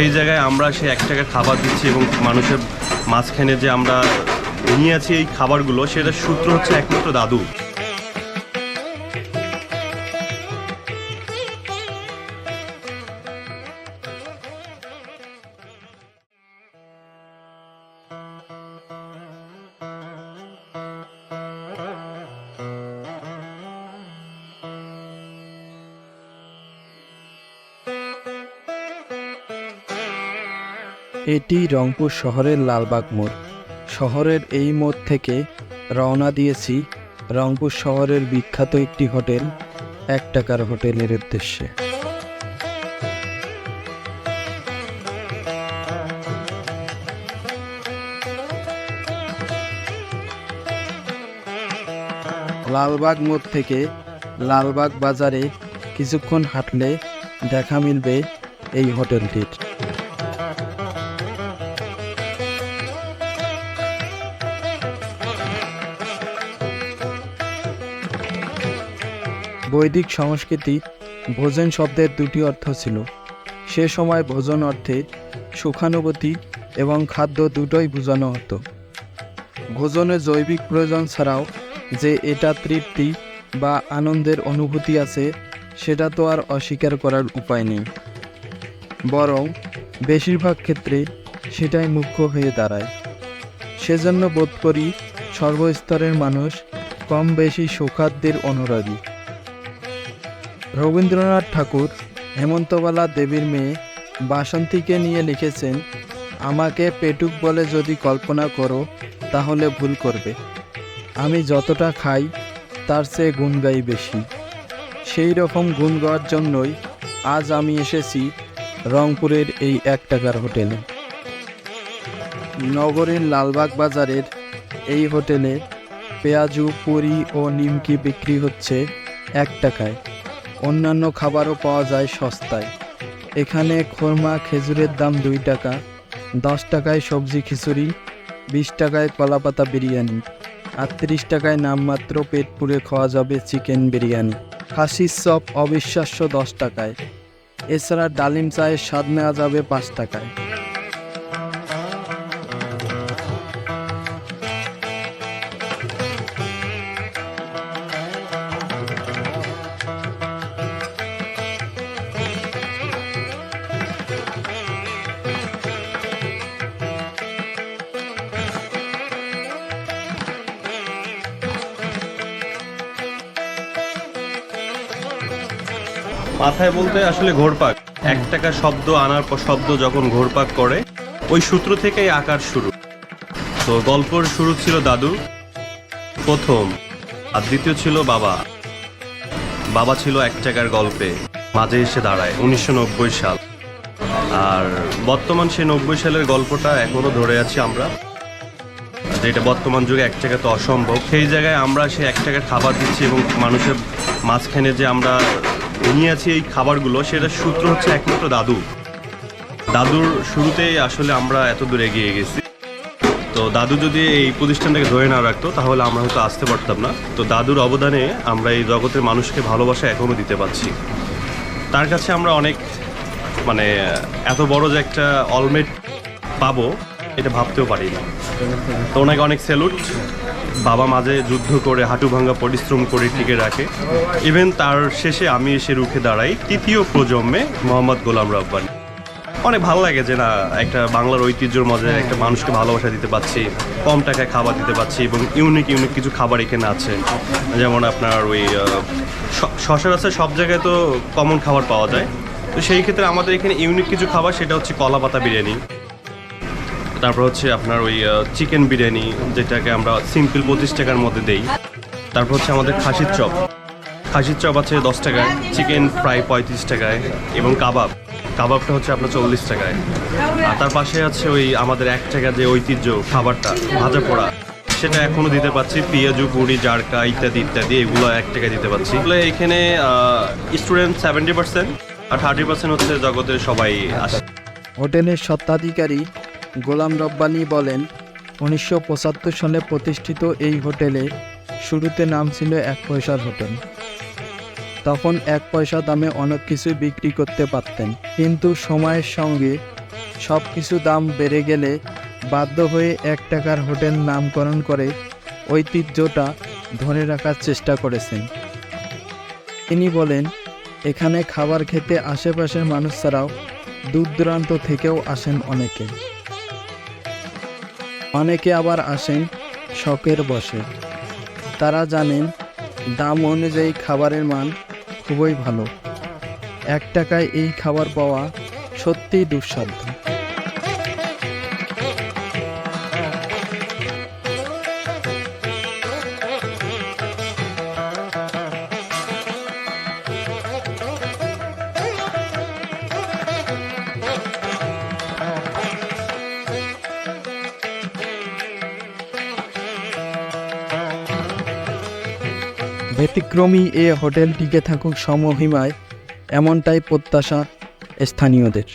সেই জায়গায় আমরা সেই এক টাকার খাবার দিচ্ছি এবং মানুষের মাঝখানে যে আমরা নিয়ে আছি এই খাবারগুলো, সেটার সূত্র হচ্ছে একমাত্র দাদু। এটি রংপুর শহরের লালবাগ মোড়। শহরের এই মোড় থেকে রওনা দিয়েছি রংপুর শহরের বিখ্যাত একটি হোটেল, এক টাকার হোটেলের উদ্দেশ্যে। লালবাগ মোড় থেকে লালবাগ বাজারে কিছুক্ষণ হাঁটলে দেখা মিলবে এই হোটেলটির। বৈদিক সংস্কৃতি ভোজন শব্দের দুটি অর্থ ছিল। সে সময় ভোজন অর্থে সুখানুভূতি এবং খাদ্য দুটোই বোঝানো হতো। ভোজনে জৈবিক প্রয়োজন ছাড়াও যে এটা তৃপ্তি বা আনন্দের অনুভূতি আছে, সেটা তো আর অস্বীকার করার উপায় নেই। বরং বেশিরভাগ ক্ষেত্রে সেটাই মুখ্য হয়ে দাঁড়ায়। সেজন্য বোধ করি সর্বস্তরের মানুষ কম বেশি সুখাদ্যের অনুরাগী। রবীন্দ্রনাথ ঠাকুর, হেমন্তবালা দেবীর মেয়ে বাসন্তীকে নিয়ে লিখেছেন, আমাকে পেটুক বলে যদি কল্পনা করো, তাহলে ভুল করবে। আমি যতটা খাই, তার চেয়ে গুণ গাই বেশি। সেই রকম গুণ গাওয়ার জন্যই আজ আমি এসেছি রংপুরের এই এক টাকার হোটেলে। নগরের লালবাগ বাজারের এই হোটেলে পেঁয়াজু, পুরি ও নিমকি বিক্রি হচ্ছে এক টাকায়। অন্যান্য খাবারও পাওয়া যায় সস্তায়। এখানে খোরমা খেজুরের দাম দুই টাকা, দশ টাকায় সবজি খিচুড়ি, বিশ টাকায় কলাপাতা বিরিয়ানি আর তিরিশ টাকায় নামমাত্র পেট পুড়ে খাওয়া যাবে চিকেন বিরিয়ানি। খাসির চপ অবিশ্বাস্য দশ টাকায়। এছাড়া ডালিম চায়ের স্বাদ নেওয়া যাবে পাঁচ টাকায়। মাথায় বলতে আসলে ঘোরপাক। এক টাকা শব্দ আনার পর শব্দ যখন ঘোরপাক করে, ওই সূত্র থেকেই আকার শুরু। তো গল্পর শুরু ছিল দাদু প্রথম, আর দ্বিতীয় ছিল বাবা। বাবা ছিল এক টাকার গল্পে, মাঝে এসে দাঁড়ায়, উনিশশো নব্বই সাল। আর বর্তমান সেই নব্বই সালের গল্পটা এখনও ধরে আছি আমরা। যেটা বর্তমান যুগে এক টাকা তো অসম্ভব। সেই জায়গায় আমরা সেই এক টাকার খাবার দিচ্ছি এবং মানুষের মাঝখানে যে আমরা নিয়ে আছি এই খাবারগুলো, সেটার সূত্র হচ্ছে একমাত্র দাদু। দাদুর শুরুতেই আসলে আমরা এত দূর এগিয়ে গেছি। তো দাদু যদি এই প্রতিষ্ঠানটাকে ধরে না রাখতো, তাহলে আমরা হয়তো আসতে পারতাম না। তো দাদুর অবদানে আমরা এই জগতের মানুষকে ভালোবাসা এখনও দিতে পারছি। তার কাছে আমরা অনেক মানে এত বড় যে একটা অলমেট পাবো, এটা ভাবতেও পারি না তো ওনাকে অনেক স্যালুট বাবা মাঝে যুদ্ধ করে, হাঁটু ভাঙ্গা পরিশ্রম করে টিকে রাখে। ইভেন তার শেষে আমি এসে রুখে দাঁড়াই তৃতীয় প্রজন্মে মোহাম্মদ গোলাম রব্বানি। অনেক ভালো লাগে যে না, একটা বাংলার ঐতিহ্যর মধ্যে একটা মানুষকে ভালোবাসা দিতে পারছি কম টাকায় খাবার দিতে পারছি এবং ইউনিক ইউনিক কিছু খাবার এখানে আছে। যেমন আপনার ওই সচরাচর সব জায়গায় তো কমন খাবার পাওয়া যায়। তো সেই ক্ষেত্রে আমাদের এখানে ইউনিক কিছু খাবার, সেটা হচ্ছে কলা পাতা বিরিয়ানি। তারপর হচ্ছে আপনার ওই চিকেন বিরিয়ানি, যেটাকে আমরা সিম্পল পঁচিশ টাকার মধ্যে দেই। তারপর হচ্ছে আমাদের খাসির চপ। খাসির চপ আছে দশ টাকায় চিকেন ফ্রাই পঁয়ত্রিশ টাকায় এবং কাবাব। কাবাবটা হচ্ছে আপনার চল্লিশ টাকায়। আর তার পাশে আছে ওই আমাদের এক টাকা যে ঐতিহ্য খাবারটা, ভাজা পোড়া। সেটা এখনও দিতে পারছি, পেঁয়াজু, পুরি, জারকা ইত্যাদি ইত্যাদি, এগুলো এক টাকায় দিতে পারছি। এখানে স্টুডেন্ট সেভেন্টি পার্সেন্ট আর থার্টি পার্সেন্ট হচ্ছে জগতের সবাই আসে। হোটেলের স্বত্বাধিকারী গোলাম রব্বানি বলেন, উনিশশো পঁচাত্তর সালে প্রতিষ্ঠিত এই হোটেলে শুরুতে নাম ছিল এক পয়সার হোটেল। তখন এক পয়সা দামে অনেক কিছু বিক্রি করতে পারতেন। কিন্তু সময়ের সঙ্গে সব কিছু দাম বেড়ে গেলে বাধ্য হয়ে এক টাকার হোটেল নামকরণ করে ঐতিহ্যটা ধরে রাখার চেষ্টা করেছেন। তিনি বলেন, এখানে খাবার খেতে আশেপাশের মানুষ ছাড়াও দূর দূরান্ত থেকেও আসেন অনেকে। অনেকে আবার আসেন শখের বসে। তারা জানেন দাম অনুযায়ী খাবারের মান খুবই ভালো। এক টাকায় এই খাবার পাওয়া সত্যিই দুঃসাধ্য। ব্যতিক্রমী এ হোটেলটিকে থাকুক সমহিমায় এমনটাই প্রত্যাশা স্থানীয়দের।